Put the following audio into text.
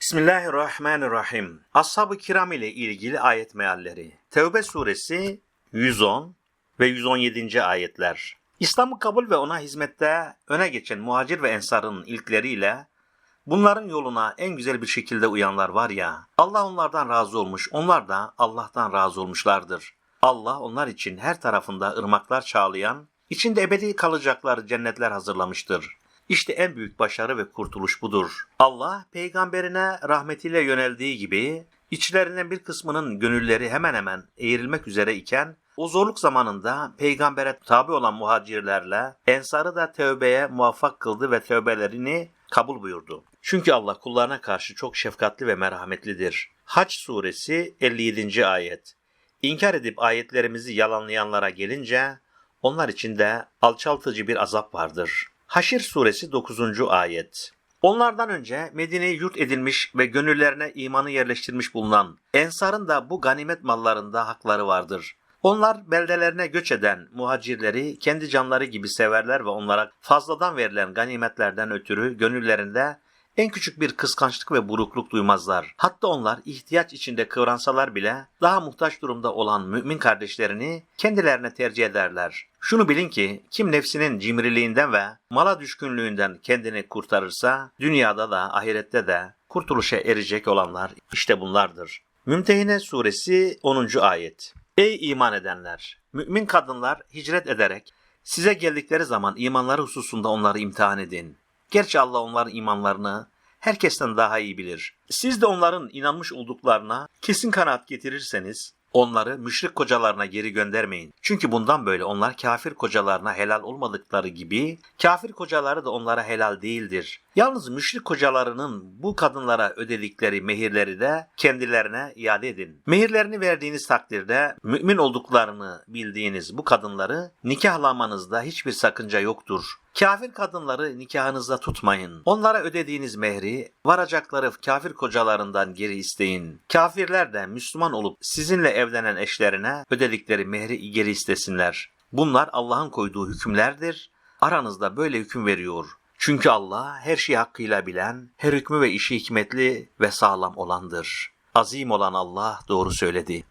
Bismillahirrahmanirrahim. Ashab-ı kiram ile ilgili ayet mealleri. Tevbe suresi 110 ve 117. ayetler. İslam'ı kabul ve ona hizmette öne geçen muhacir ve ensarın ilkleriyle bunların yoluna en güzel bir şekilde uyanlar var ya, Allah onlardan razı olmuş, onlar da Allah'tan razı olmuşlardır. Allah onlar için her tarafında ırmaklar çağlayan, içinde ebedi kalacakları cennetler hazırlamıştır. İşte en büyük başarı ve kurtuluş budur. Allah peygamberine rahmetiyle yöneldiği gibi içlerinden bir kısmının gönülleri hemen hemen eğrilmek üzere iken o zorluk zamanında peygambere tabi olan muhacirlerle ensarı da tövbeye muvaffak kıldı ve tövbelerini kabul buyurdu. Çünkü Allah kullarına karşı çok şefkatli ve merhametlidir. Haç suresi 57. ayet. İnkar edip ayetlerimizi yalanlayanlara gelince onlar için de alçaltıcı bir azap vardır. Haşir suresi 9. ayet. Onlardan önce Medine'ye yurt edilmiş ve gönüllerine imanı yerleştirmiş bulunan Ensar'ın da bu ganimet mallarında hakları vardır. Onlar beldelerine göç eden muhacirleri kendi canları gibi severler ve onlara fazladan verilen ganimetlerden ötürü gönüllerinde en küçük bir kıskançlık ve burukluk duymazlar. Hatta onlar ihtiyaç içinde kıvransalar bile daha muhtaç durumda olan mümin kardeşlerini kendilerine tercih ederler. Şunu bilin ki kim nefsinin cimriliğinden ve mala düşkünlüğünden kendini kurtarırsa dünyada da ahirette de kurtuluşa erecek olanlar işte bunlardır. Mümtehine suresi 10. ayet. Ey iman edenler! Mümin kadınlar hicret ederek size geldikleri zaman imanları hususunda onları imtihan edin. Gerçi Allah onların imanlarını herkesten daha iyi bilir. Siz de onların inanmış olduklarına kesin kanaat getirirseniz onları müşrik kocalarına geri göndermeyin. Çünkü bundan böyle onlar kafir kocalarına helal olmadıkları gibi kafir kocaları da onlara helal değildir. Yalnız müşrik kocalarının bu kadınlara ödedikleri mehirleri de kendilerine iade edin. Mehirlerini verdiğiniz takdirde mümin olduklarını bildiğiniz bu kadınları nikahlamanızda hiçbir sakınca yoktur. Kafir kadınları nikahınızda tutmayın. Onlara ödediğiniz mehri varacakları kafir kocalarından geri isteyin. Kafirler de Müslüman olup sizinle evlenen eşlerine ödedikleri mehri geri istesinler. Bunlar Allah'ın koyduğu hükümlerdir. Aranızda böyle hüküm veriyor. Çünkü Allah her şeyi hakkıyla bilen, her hükmü ve işi hikmetli ve sağlam olandır. Azim olan Allah doğru söyledi.